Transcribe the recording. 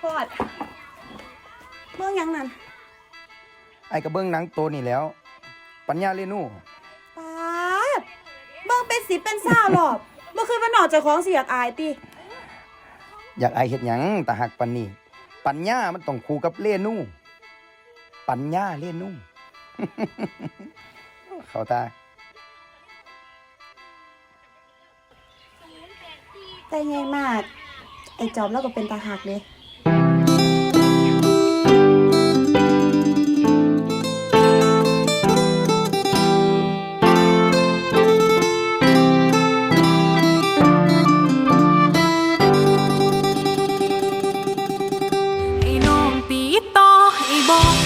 ทอดเบิ่งหยังนั่นไอ้กระเบื้องหนังตัวนี่แหล้ว ปัญญาเรนูปาดเบิ่งเป็นสิบเป็นเศร้ารอบบ่เคยว่านอกเจากของสิอยากอายติอยากไอายเฮ็ดหยังแต่หักปันนี่ปัญญามันต้องคู่กับเรนูปัญญาเรนู เขาตาแต่ไงมาก ไอ้จอมแล้วก็เป็นตาหักเลยไอ้น้องตีต่อไอ้บอก